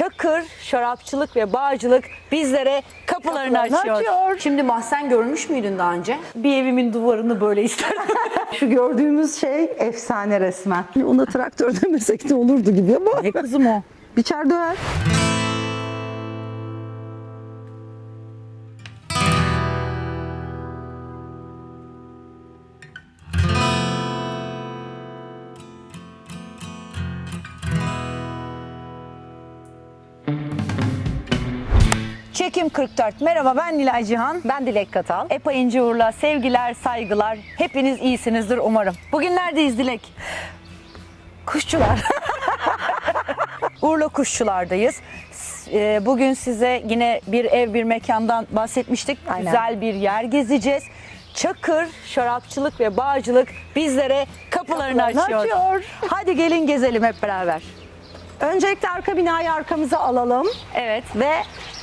Çakır Şarapçılık ve Bağcılık bizlere kapılarını, Kapılarını açıyor. açıyor. Şimdi mahzen görmüş müydün daha önce? Bir evimin duvarını böyle isterdim. Şu gördüğümüz şey efsane resmen. Ona traktör demesek de olurdu gibi ama. ne kızım o? Biçer döver. Çekim 44. Merhaba ben Nilay Cihan. Ben Dilek Katal. Epa İnci Uğur'la sevgiler, saygılar. Hepiniz iyisinizdir umarım. Bugün neredeyiz Dilek? Kuşçular. Urla Kuşçular'dayız. E, Bugün size yine bir ev bir mekandan bahsetmiştik. Aynen. Güzel bir yer gezeceğiz. Çakır Şarapçılık ve Bağcılık bizlere kapılarını, Kapılarını açıyor. açıyor. Hadi gelin gezelim hep beraber. Öncelikle arka binayı arkamıza alalım Evet. ve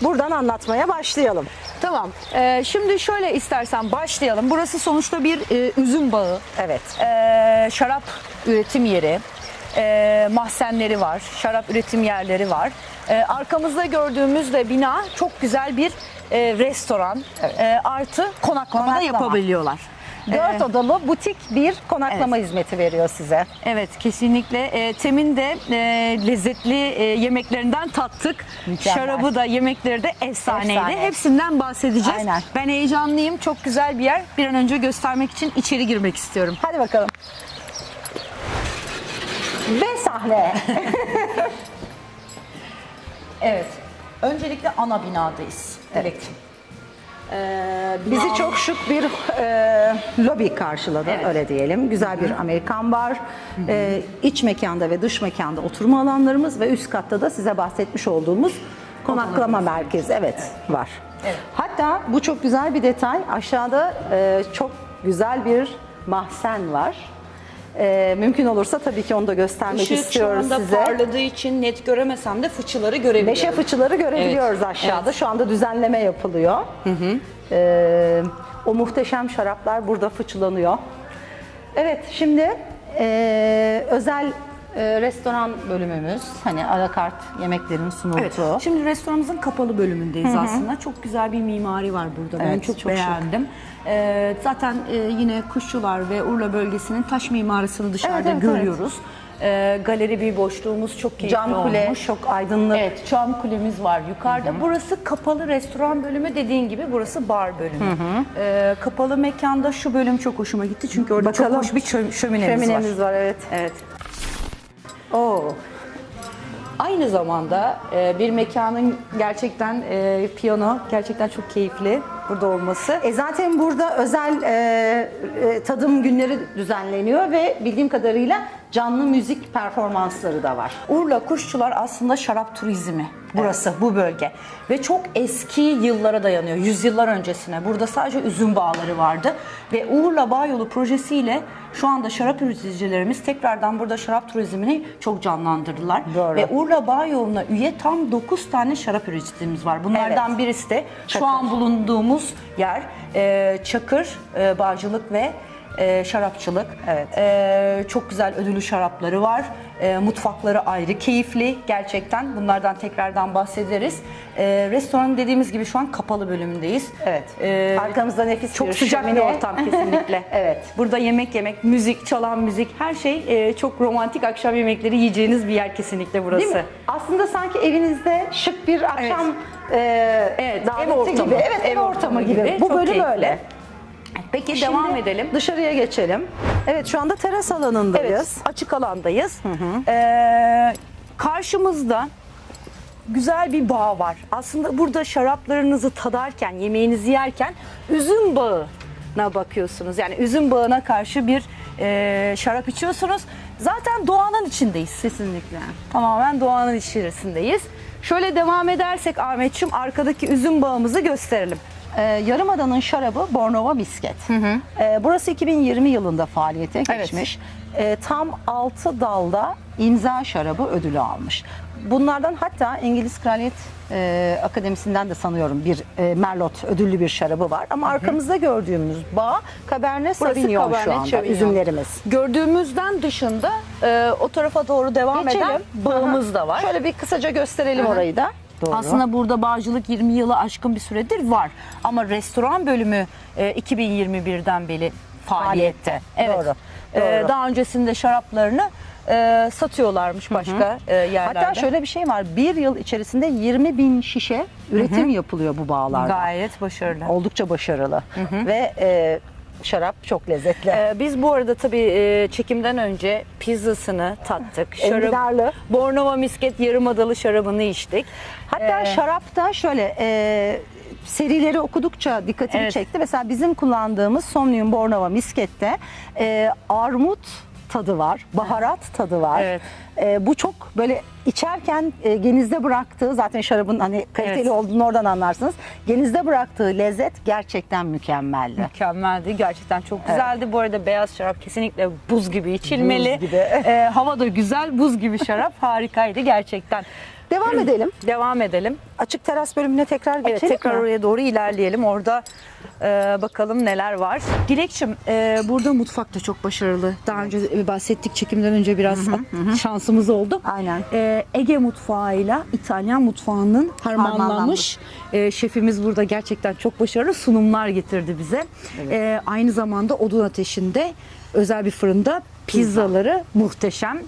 buradan anlatmaya başlayalım. Tamam. Ee, şimdi şöyle istersen başlayalım. Burası sonuçta bir e, üzüm bağı. Evet. Ee, şarap üretim yeri. Ee, mahzenleri var. Şarap üretim yerleri var. Ee, arkamızda gördüğümüz de bina çok güzel bir e, restoran. Ee, artı konaklama, da Konaklama. yapabiliyorlar. Dört Ee, odalı butik bir konaklama hizmeti veriyor size. Evet kesinlikle. E, Tem'in de e, lezzetli e, yemeklerinden tattık. Mükemmel. Şarabı da yemekleri de efsaneydi. Efsane. Hepsinden bahsedeceğiz. Aynen. Ben heyecanlıyım. Çok güzel bir yer. Bir an önce göstermek için içeri girmek istiyorum. Hadi bakalım. Ve sahne. Evet. Öncelikle ana binadayız. Evet. Ee, bizi çok şık bir e, lobi karşıladı Evet. öyle diyelim. Güzel bir Amerikan bar, e, iç mekanda ve dış mekanda oturma alanlarımız ve üst katta da size bahsetmiş olduğumuz konaklama merkezi evet var. Evet. Hatta bu çok güzel bir detay. Aşağıda e, çok güzel bir mahzen var. E, mümkün olursa tabii ki onu da göstermek Işık şu istiyoruz anda size. parladığı için net göremesem de fıçıları görebiliyorum. Meşe fıçıları görebiliyoruz Evet, aşağıda. Şu anda düzenleme yapılıyor. Ee, o muhteşem şaraplar burada fıçılanıyor. Evet, şimdi e, özel e, restoran bölümümüz. Hani alakart yemeklerin sunulduğu. Evet. Şimdi restoranımızın kapalı bölümündeyiz aslında. Çok güzel bir mimari var burada. ben Evet, çok, çok şık. beğendim. Ee, zaten e, yine Kuşçular ve Urla bölgesinin taş mimarisini dışarıda Evet, evet, görüyoruz. Ee, galeri bir boşluğumuz çok keyifli Cam kule olmuş. çok aydınlık. Evet, cam kulemiz var yukarıda. Burası kapalı restoran bölümü dediğin gibi burası bar bölümü. Ee, kapalı mekanda şu bölüm çok hoşuma gitti çünkü orada Bakalım. çok hoş bir çö- şöminemiz, var. Şöminemiz var evet. Evet. Oo. Aynı zamanda e, bir mekanın gerçekten e, piyano gerçekten çok keyifli burada olması. E zaten burada özel e, e, tadım günleri düzenleniyor ve bildiğim kadarıyla canlı müzik performansları da var. Urla Kuşçular aslında şarap turizmi burası, bu bölge. Ve çok eski yıllara dayanıyor, yüzyıllar öncesine. Burada sadece üzüm bağları vardı. Ve Urla Bağ Yolu projesiyle şu anda şarap üreticilerimiz tekrardan burada şarap turizmini çok canlandırdılar. Doğru. Ve Urla Bağ Yolu'na üye tam 9 tane şarap üreticimiz var. Bunlardan Evet. birisi de şu an bulunduğumuz yer e, Çakır e, Bağcılık ve e, Şarapçılık. Evet. Ee, çok güzel ödüllü şarapları var. Ee, mutfakları ayrı keyifli gerçekten. Bunlardan tekrardan bahsederiz. Ee, restoranın dediğimiz gibi şu an kapalı bölümündeyiz. Evet. Ee, Arkamızda nefis çok bir sıcak bir ortam kesinlikle. Evet. Burada yemek yemek, müzik, çalan müzik her şey e, çok romantik akşam yemekleri yiyeceğiniz bir yer kesinlikle burası. Değil mi? Aslında sanki evinizde şık bir akşam e, Evet, ev ortamı. gibi. Evet, ev, Ev ortamı, gibi. gibi. Bu Çok bölüm keyifli. öyle. Peki Şimdi devam edelim. Dışarıya geçelim. Evet, şu anda teras alanındayız. Evet, açık alandayız. Ee, karşımızda güzel bir bağ var. Aslında burada şaraplarınızı tadarken, yemeğinizi yerken üzüm bağına bakıyorsunuz. Yani üzüm bağına karşı bir e, şarap içiyorsunuz. Zaten doğanın içindeyiz. Kesinlikle. Tamamen doğanın içerisindeyiz. Şöyle devam edersek Ahmetçim arkadaki üzüm bağımızı gösterelim. Ee, Yarımada'nın şarabı Bornova Misket. Ee, burası 2020 yılında faaliyete Evet. geçmiş. Ee, tam 6 dalda imza şarabı ödülü almış. bunlardan hatta İngiliz Kraliyet e, Akademisi'nden de sanıyorum bir e, Merlot ödüllü bir şarabı var. Ama arkamızda gördüğümüz bağ Cabernet Sauvignon şu anda Sauvignon. üzümlerimiz. Gördüğümüzden dışında e, o tarafa doğru devam eden Geçelim. bağımız da var. Şöyle bir kısaca gösterelim Aha. orayı da. Doğru. Aslında burada bağcılık 20 yılı aşkın bir süredir var. Ama restoran bölümü e, 2021'den beri faaliyette. Evet. Doğru, E, doğru. daha öncesinde şaraplarını e, satıyorlarmış başka e, yerlerde. Hatta şöyle bir şey var. Bir yıl içerisinde 20 bin şişe üretim yapılıyor bu bağlarda. Gayet başarılı. Oldukça başarılı. Ve e, şarap çok lezzetli. Ee, biz bu arada tabii e, çekimden önce pizzasını tattık. Enginarlı. Bornova Misket Yarımadalı şarabını içtik. Hatta Ee, şarapta şöyle e, serileri okudukça dikkatimi Evet. çekti. Mesela bizim kullandığımız Somnium Bornova Misket'te e, armut tadı var, baharat tadı var. Evet. E, bu çok böyle içerken e, genizde bıraktığı zaten şarabın hani kaliteli Evet. olduğunu oradan anlarsınız. Genizde bıraktığı lezzet gerçekten mükemmeldi. Mükemmeldi. Gerçekten çok güzeldi. Bu arada beyaz şarap kesinlikle buz gibi içilmeli. Buz gibi. Ee, hava da güzel. Buz gibi şarap harikaydı gerçekten. Devam edelim. Devam edelim. Açık teras bölümüne tekrar geçelim Evet tekrar mi? oraya doğru ilerleyelim. Orada e, bakalım neler var. Dilekçim e, burada mutfak da çok başarılı. Daha önce e, bahsettik çekimden önce biraz şansımız oldu. Aynen. E, Ege mutfağıyla İtalyan mutfağının harmanlanmış. Harmanlanmış. E, şefimiz burada gerçekten çok başarılı sunumlar getirdi bize. E, aynı zamanda odun ateşinde özel bir fırında pizzaları muhteşem.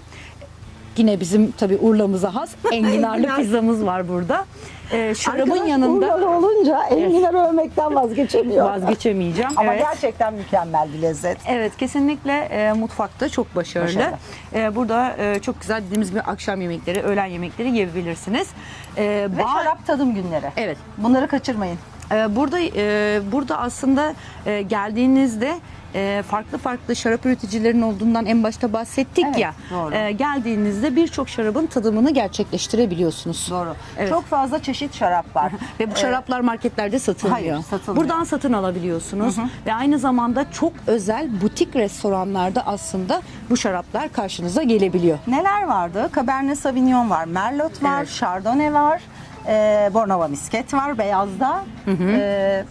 Yine bizim tabii Urla'mıza has enginarlı Enginar. pizzamız var burada. E, şarabın Arkadaş yanında Urlalı olunca enginar övmekten vazgeçemiyor. vazgeçemeyeceğim. Ama evet. gerçekten mükemmel bir lezzet. Evet kesinlikle e, mutfakta çok başarılı. Başarılı. E, burada e, çok güzel dediğimiz gibi akşam yemekleri, öğlen yemekleri yiyebilirsiniz. E, Ve bar- şarap tadım günleri. Evet. Bunları kaçırmayın. E, burada e, burada aslında e, geldiğinizde e, farklı farklı şarap üreticilerinin olduğundan en başta bahsettik Evet, ya. doğru. Geldiğinizde birçok şarabın tadımını gerçekleştirebiliyorsunuz. Doğru. Evet. Çok fazla çeşit şarap var. Ve bu şaraplar marketlerde satılmıyor. Hayır, satılmıyor. Buradan satın alabiliyorsunuz. Ve aynı zamanda çok özel butik restoranlarda aslında bu şaraplar karşınıza gelebiliyor. Neler vardı? Cabernet Sauvignon var, Merlot var, Evet. Chardonnay var, e, Bornova Misket var beyazda. E,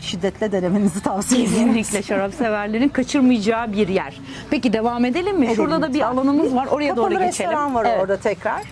şiddetle denemenizi tavsiye ediyorum. Kesinlikle şarap severlerin kaçırmayacağı bir yer. Peki devam edelim mi? Edelim Şurada da bir alanımız var. Oraya Kapalı doğru geçelim. restoran var Evet. orada tekrar.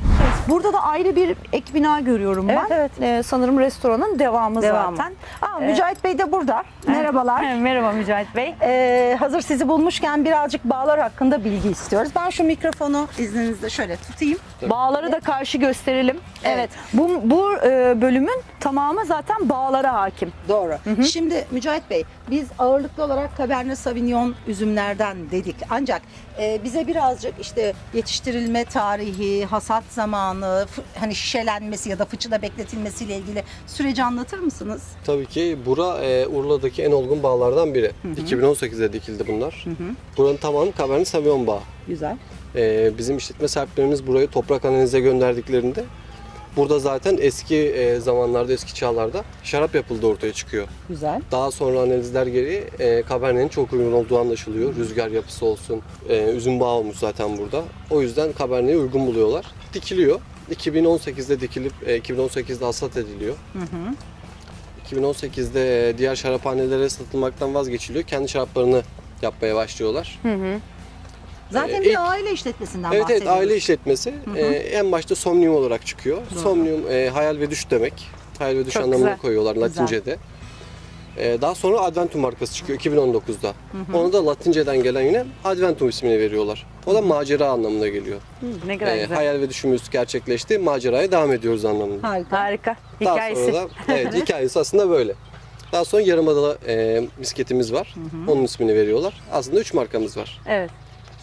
Burada da ayrı bir ek bina görüyorum Evet, ben. evet. Ee, sanırım restoranın devamı, Devamı. zaten. Aa, Mücahit Bey de burada. Merhabalar. Merhaba Mücahit Bey. Ee, hazır sizi bulmuşken birazcık bağlar hakkında bilgi istiyoruz. Ben şu mikrofonu izninizle şöyle tutayım. Bağları da karşı gösterelim. Evet. Evet. Bu, bu e, bölümün tamamı zaten bağlara hakim. Doğru. Şimdi Mücahit Bey, biz ağırlıklı olarak Cabernet Sauvignon üzümlerden dedik. Ancak e, bize birazcık işte yetiştirilme tarihi, hasat zamanı, hani şişelenmesi ya da fıçıda bekletilmesiyle ilgili süreci anlatır mısınız? Tabii ki bura e, Urla'daki en olgun bağlardan biri. 2018'de dikildi bunlar. Buranın tamamı Cabernet Sauvignon bağı. Güzel. E, bizim işletme sahiplerimiz burayı toprak analize gönderdiklerinde burada zaten eski e, zamanlarda, eski çağlarda şarap yapıldı ortaya çıkıyor. Güzel. Daha sonra analizler gereği e, Cabernet'in çok uygun olduğu anlaşılıyor. Rüzgar yapısı olsun, e, üzüm bağı olmuş zaten burada. O yüzden Cabernet'i uygun buluyorlar. Dikiliyor. 2018'de dikilip e, 2018'de hasat ediliyor. 2018'de e, diğer şaraphanelere satılmaktan vazgeçiliyor. Kendi şaraplarını yapmaya başlıyorlar. Zaten Ee, bir ilk- aile işletmesinden Evet evet bahsediyoruz. aile işletmesi. E, en başta Somnium olarak çıkıyor. Somnium e, hayal ve düş demek. Hayal ve düş Çok anlamını güzel. koyuyorlar Güzel. Latince'de. E, daha sonra Adventum markası çıkıyor 2019'da. Ona da Latince'den gelen yine Adventum ismini veriyorlar. O da macera anlamına geliyor. Ne kadar E, güzel. hayal ve düşümüz gerçekleşti. Maceraya devam ediyoruz anlamında. Harika. Harika. Daha Hikayesi. sonra da evet hikayesi aslında böyle. Daha sonra Yarımada'da e, misketimiz var. Onun ismini veriyorlar. Aslında üç markamız var. Evet.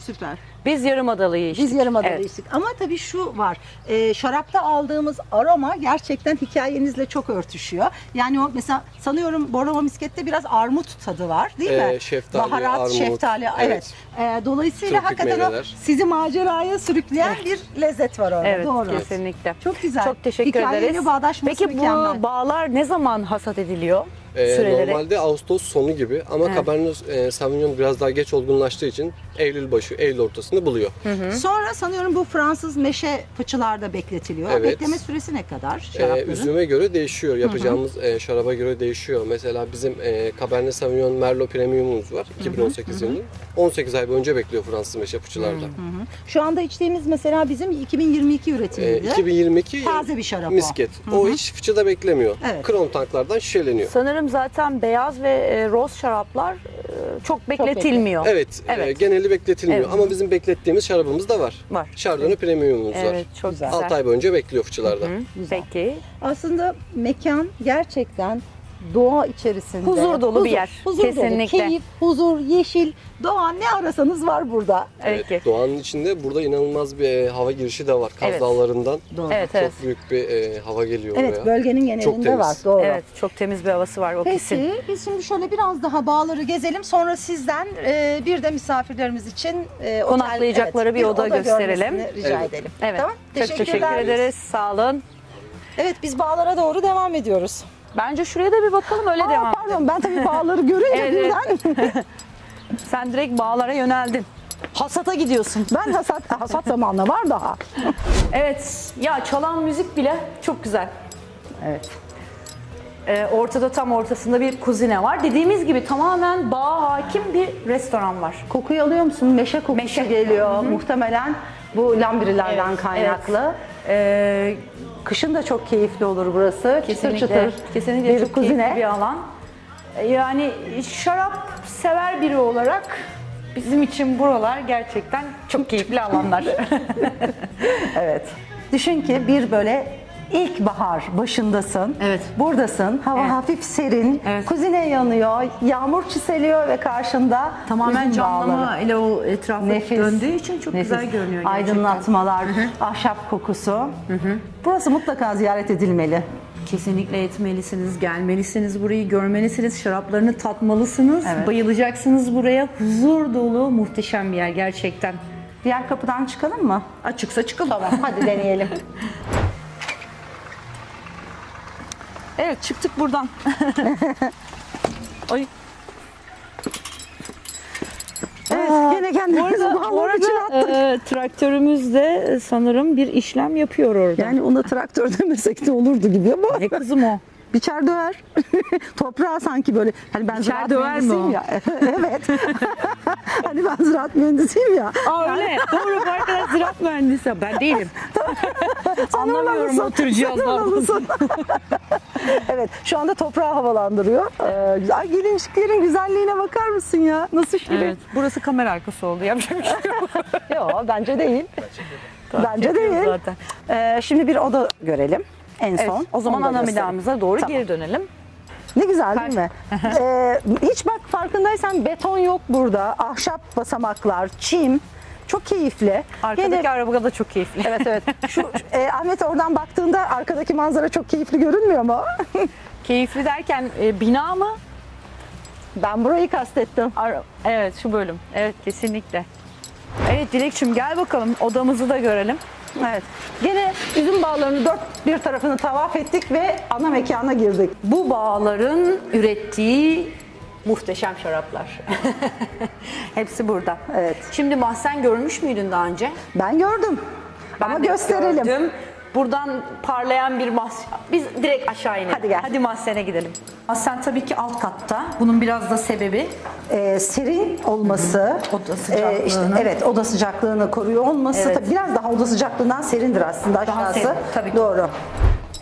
Süper. Biz yarımadalıyı içtik. Biz yarımadalı Evet. içtik. Ama tabii şu var. e, şarapta aldığımız aroma gerçekten hikayenizle çok örtüşüyor. Yani o mesela sanıyorum Bornova Misket'te biraz armut tadı var değil mi? Ee, şeftali, Baharat, armut, şeftali. Evet. evet. E, dolayısıyla Tropik hakikaten meyveler. o sizi maceraya sürükleyen bir lezzet var orada. Evet Doğru. kesinlikle. Çok güzel. Çok teşekkür Hikayeyle ederiz. bağdaşması Peki mükemmel. bu bağlar ne zaman hasat ediliyor? E, Süreleri? normalde Ağustos sonu gibi ama Evet. Cabernet e, Sauvignon biraz daha geç olgunlaştığı için Eylül başı, Eylül ortasını buluyor. Sonra sanıyorum bu Fransız meşe fıçılarda bekletiliyor. Evet. Bekleme süresi ne kadar Ee, şarapların? üzüme göre değişiyor. Yapacağımız e, şaraba göre değişiyor. Mesela bizim e, Cabernet Sauvignon Merlot Premium'umuz var. 2018 yılında. 18 ay boyunca bekliyor Fransız meşe fıçılarda. Şu anda içtiğimiz mesela bizim 2022 Ee, üretimiydi. 2022 Taze bir şarap o. misket. O hiç fıçıda beklemiyor. Evet. Krom tanklardan şişeleniyor. Sanırım zaten beyaz ve e, roz şaraplar e, çok bekletilmiyor. Evet, Evet. e, geneli bekletilmiyor Evet. ama bizim beklettiğimiz şarabımız da var. Var. Chardonnay Premium'umuz Evet, var. çok Güzel. güzel. 6 ay boyunca bekliyor fıçılarda. Peki. Aslında mekan gerçekten doğa içerisinde. Huzur dolu bir yer. Huzur dolu. Kesinlikle. Keyif, huzur, yeşil, doğa ne arasanız var burada. Peki. Evet, doğanın içinde burada inanılmaz bir e, hava girişi de var. Kaz Evet. Dağları'ndan Doğru. Evet, çok evet. büyük bir e, hava geliyor Evet, oraya. bölgenin Çok genelinde temiz. var. Doğru. Evet, çok temiz bir havası var o kesin. Peki biz şimdi şöyle biraz daha bağları gezelim. Sonra sizden e, bir de misafirlerimiz için e, otel- Konaklayacakları bir oda gösterelim. görmesini Rica Evet. edelim. Evet. Tamam. Çok teşekkür ederiz. Sağ olun. Evet biz bağlara doğru devam ediyoruz. Bence şuraya da bir bakalım öyle Aa, devam pardon edelim. ben tabii bağları görünce Evet, evet. birden Sen direkt bağlara yöneldin. Hasata gidiyorsun. ben hasat hasat zamanla var daha. Evet. Ya çalan müzik bile çok güzel. Evet. Ee, ortada tam ortasında bir kuzine var. Dediğimiz gibi tamamen bağa hakim bir restoran var. Kokuyu alıyor musun? Meşe kokusu Meşe. geliyor. Muhtemelen bu lambirilerden Evet, kaynaklı. Ee, Kışın da çok keyifli olur burası. kesinlikle, çıtır çıtır kesinlikle bir çok kuzine. keyifli bir alan. Ee, Yani şarap sever biri olarak bizim için buralar gerçekten çok keyifli alanlar. Evet. Düşün ki bir böyle ilkbahar başındasın. Evet. Buradasın. Hava Evet. hafif serin. Evet. Kuzine yanıyor. Yağmur çiseliyor ve karşında Tamamen üzüm camlama ile o etrafı Nefis. döndüğü için çok Nefis. güzel görünüyor gerçekten. Aydınlatmalar, ahşap kokusu. Burası mutlaka ziyaret edilmeli. Kesinlikle etmelisiniz, gelmelisiniz burayı, görmelisiniz, şaraplarını tatmalısınız, Evet. bayılacaksınız buraya. Huzur dolu, muhteşem bir yer gerçekten. Diğer kapıdan çıkalım mı? Açıksa çıkalım. Tamam, hadi deneyelim. Evet, çıktık buradan. Ay. Evet, gene kendimizi bağlar için attık. e, traktörümüz de sanırım bir işlem yapıyor orada. Yani ona traktör demesek de olurdu gibi ama Ne kızım o? Biçer döver. Toprağa sanki böyle hani ben Biçer ziraat döver mi mühendisiyim o? ya. evet. hani ben ziraat mühendisiyim ya. Aa öyle. Doğru bu arkadaş ziraat mühendisi. Ben değilim. Anlamıyorum Sen o tür cihazlardan. olmalısın. evet şu anda toprağı havalandırıyor. Ee, güzel gelinciklerin güzelliğine bakar mısın ya? Nasıl şirin. Evet. Burası kamera arkası oldu. Yapacak bir şey yok. Yok bence değil. bence değil. zaten. Ee, şimdi bir oda görelim en Evet, son. o zaman ana midamıza doğru Tamam. geri dönelim. Ne güzel değil mi? Ee, hiç bak farkındaysan beton yok burada. Ahşap basamaklar, çim. Çok keyifli. Arkadaki Gene- araba da çok keyifli. Evet evet. Şu e, Ahmet oradan baktığında arkadaki manzara çok keyifli görünmüyor mu? Keyifli derken e, bina mı? Ben burayı kastettim. Ara- evet şu bölüm. Evet kesinlikle. Evet Dilekçim gel bakalım odamızı da görelim. Evet. Gene üzüm bağlarının dört bir tarafını tavaf ettik ve ana mekana girdik. Bu bağların ürettiği muhteşem şaraplar. Hepsi burada. Evet. Şimdi mahzen görmüş müydün daha önce? Ben gördüm. Ama de gösterelim. gördüm. Buradan parlayan bir mahzen. Biz direkt aşağı inelim. Hadi gel. Hadi mahzene gidelim. Mahzen tabii ki alt katta. Bunun biraz da sebebi Ee, serin olması, Oda sıcaklığını. e, işte, evet oda sıcaklığını koruyor olması, Evet. tabii biraz daha oda sıcaklığından serindir aslında Daha aşağısı. serin, tabii ki. Doğru.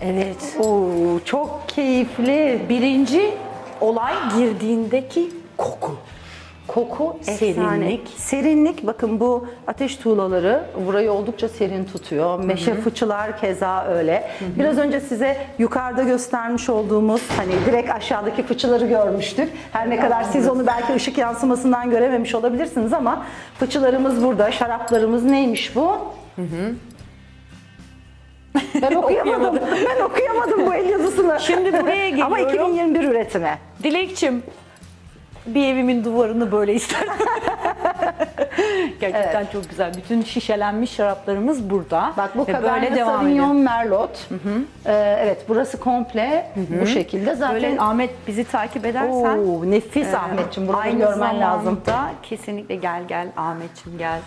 evet. Oo, çok keyifli. Birinci olay girdiğindeki koku. Koku Serinlik. Serinlik bakın bu ateş tuğlaları burayı oldukça serin tutuyor. Meşe fıçılar keza öyle. Biraz önce size yukarıda göstermiş olduğumuz hani direkt aşağıdaki fıçıları görmüştük. Her ne kadar siz onu belki ışık yansımasından görememiş olabilirsiniz ama fıçılarımız burada. Şaraplarımız neymiş bu? Ben okuyamadım. ben okuyamadım bu el yazısını. Şimdi buraya Ama geliyorum. 2021 üretimi. Dilekçim bir evimin duvarını böyle isterdim. Gerçekten çok güzel. Bütün şişelenmiş şaraplarımız burada. Bak bu Ve Cabernet Sauvignon Merlot. Ee, evet burası komple bu şekilde. Zaten Böyle Ahmet bizi takip edersen Oo, nefis e, Ahmetciğim buraları aynı görmen lazım. zamanda kesinlikle gel gel Ahmetciğim gel.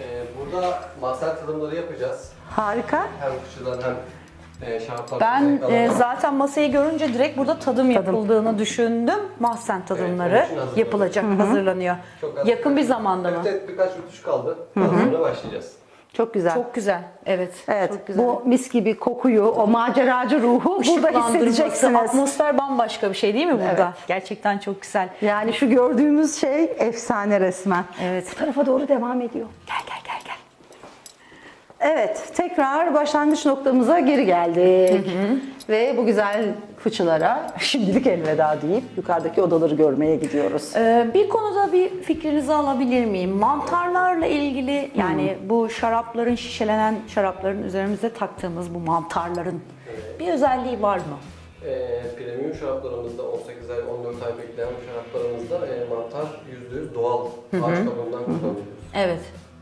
Ee, burada mahzen tadımları yapacağız. Harika. Hem fıçıdan hem e, şaraplar. Ben e, zaten masayı görünce direkt burada tadım, yapıldığını düşündüm. Mahzen tadımları onun için hazırlanıyor. yapılacak, hazırlanıyor. Çok az- Yakın bir zamanda mı? Evet, evet birkaç rütuş kaldı. Daha sonra başlayacağız. Çok güzel. Çok güzel. Evet. evet. Çok güzel. Bu mis gibi kokuyu, o maceracı ruhu burada Işıklandırması, hissedeceksiniz. Atmosfer bambaşka bir şey değil mi burada? Evet. Gerçekten çok güzel. Yani şu gördüğümüz şey efsane resmen. Evet. Bu tarafa doğru devam ediyor. Gel gel gel gel. Evet, tekrar başlangıç noktamıza geri geldik. Ve bu güzel fıçılara şimdilik elveda deyip yukarıdaki odaları görmeye gidiyoruz. Ee, bir konuda bir fikrinizi alabilir miyim? Mantarlarla ilgili yani bu şarapların şişelenen şarapların üzerimize taktığımız bu mantarların bir özelliği var mı? E, premium şaraplarımızda 18 ay 14 ay bekleyen şaraplarımızda e, mantar %100 doğal ağaç kabuğundan kullanıyoruz. Evet.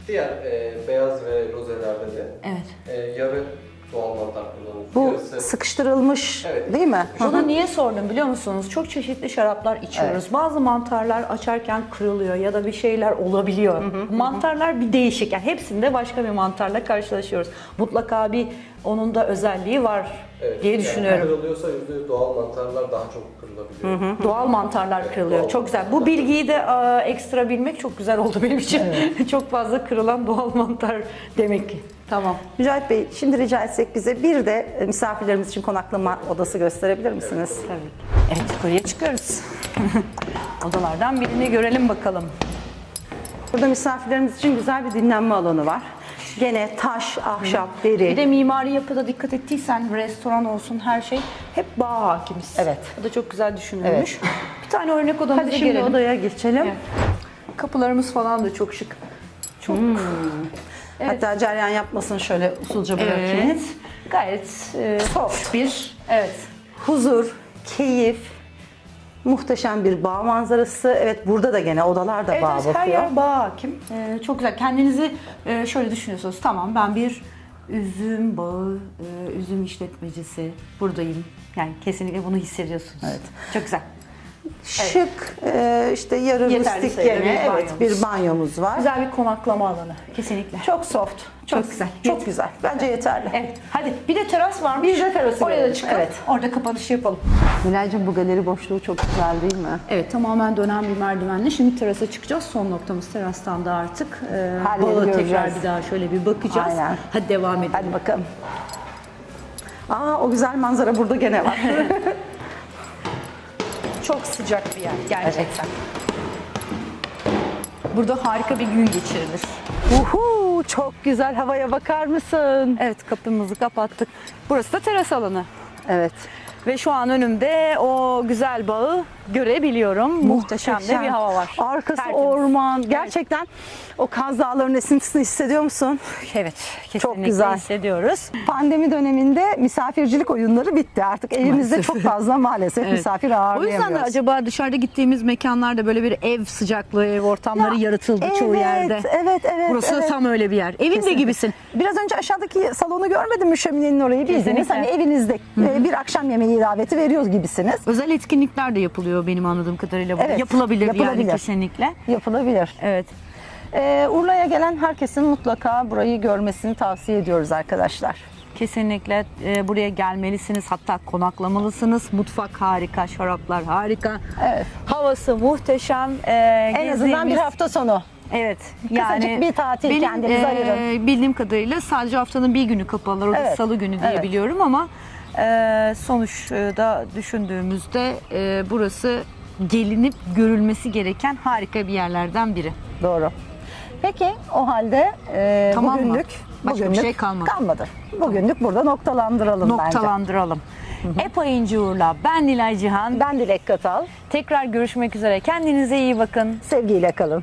Diğer e, beyaz ve rozelerde de Evet. e, yarı doğal mantar kullanıyoruz. Bu Yarısı sıkıştırılmış Evet. değil mi? Bunu niye sordum biliyor musunuz? Çok çeşitli şaraplar içiyoruz. Bazı mantarlar açarken kırılıyor ya da bir şeyler olabiliyor. Mantarlar bir değişik. Yani hepsinde başka bir mantarla karşılaşıyoruz. Mutlaka bir onun da özelliği var Evet, diye yani düşünüyorum. kırılıyorsa %100 doğal mantarlar daha çok kırılabiliyor. Doğal mantarlar kırılıyor. doğal Çok güzel. Bu bilgiyi de e, ekstra bilmek çok güzel oldu benim için. çok fazla kırılan doğal mantar demek ki. Tamam. Mücahit Bey, şimdi rica etsek bize bir de e, misafirlerimiz için konaklama odası gösterebilir misiniz? Tabii. Evet yukarıya çıkıyoruz. Odalardan birini görelim bakalım. Burada misafirlerimiz için güzel bir dinlenme alanı var. Gene taş, ahşap, Bir deri. de mimari yapıda dikkat ettiysen restoran olsun her şey hep bağ hakimiz. Evet. Bu da çok güzel düşünülmüş. Bir tane örnek odamıza Hadi şimdi gelelim. odaya geçelim. Evet. Kapılarımız falan da çok şık. Çok Hatta ceryan yapmasın şöyle usulca bırakayım. Evet. Gayet e, Soft. bir evet. Huzur, keyif, muhteşem bir bağ manzarası. Evet burada da gene odalar da Evet, bağ evet, bakıyor. her yer bağ hakim. Ee, çok güzel. Kendinizi e, şöyle düşünüyorsunuz. Tamam ben bir üzüm bağı, e, üzüm işletmecisi buradayım. Yani kesinlikle bunu hissediyorsunuz. Evet. Çok güzel. Şık, e, işte yarı Yeterli rustik sayıda gene bir evet bir banyomuz var. Güzel bir konaklama alanı. Kesinlikle. Çok soft. Çok güzel. Çok güzel. Bence yeterli. Evet. Hadi bir de teras varmış. Bir de terası Oraya da görelim. çıkalım. Evet. Orada kapanışı yapalım. Nilay'cığım bu galeri boşluğu çok güzel değil mi? Evet tamamen dönen bir merdivenle şimdi terasa çıkacağız. Son noktamız terastan da artık. E, Her yeri tekrar bir daha şöyle bir bakacağız. Aynen. Hadi devam edelim. Hadi bakalım. Aa o güzel manzara burada gene var. Çok sıcak bir yer gerçekten. Burada harika bir gün geçirilir. Uhu çok güzel havaya bakar mısın? Evet kapımızı kapattık. Burası da teras alanı. Evet. Ve şu an önümde o güzel bağı görebiliyorum. Muhteşem, de bir hava var. Arkası Tertemiz. orman. Gerçekten o Kaz Dağları'nın esintisini hissediyor musun? Evet, kesinlikle güzel. hissediyoruz. Pandemi döneminde misafircilik oyunları bitti. Artık evimizde Maalesef. çok fazla maalesef Evet. misafir O ağırlayamıyoruz. yüzden de acaba dışarıda gittiğimiz mekanlarda böyle bir ev sıcaklığı, ev ortamları Ya, yaratıldı çoğu evet, yerde. Evet, evet. Burası evet. tam öyle bir yer. Evinde Kesinlikle. gibisin. Biraz önce aşağıdaki salonu görmedim mi şöminenin orayı Kesinlikle. hani evinizde e, bir akşam yemeği daveti veriyoruz gibisiniz. Özel etkinlikler de yapılıyor benim anladığım kadarıyla. Evet, yapılabilir, yani yapılabilir. kesinlikle. Yapılabilir. Evet. Ee, Urla'ya gelen herkesin mutlaka burayı görmesini tavsiye ediyoruz arkadaşlar. Kesinlikle e, buraya gelmelisiniz. Hatta konaklamalısınız. Mutfak harika, şaraplar harika. Evet. Havası muhteşem. E, En azından bir gezdiğimiz- hafta sonu. Evet. Kısacık bir tatil benim, kendinize e, ayırın. Bildiğim kadarıyla sadece haftanın bir günü kapalılar. O da Evet. salı günü diye Evet. biliyorum ama e, sonuçta düşündüğümüzde e, burası gelinip görülmesi gereken harika bir yerlerden biri. Doğru. Peki o halde e, Tamam mı? bugünlük Başka bir bugünlük şey kalmadı. Kalmadı. Bugünlük burada noktalandıralım bence. Noktalandıralım. Epayıncı Uğur'la ben Nilay Cihan. Ben Dilek Katal. Tekrar görüşmek üzere. Kendinize iyi bakın. Sevgiyle kalın.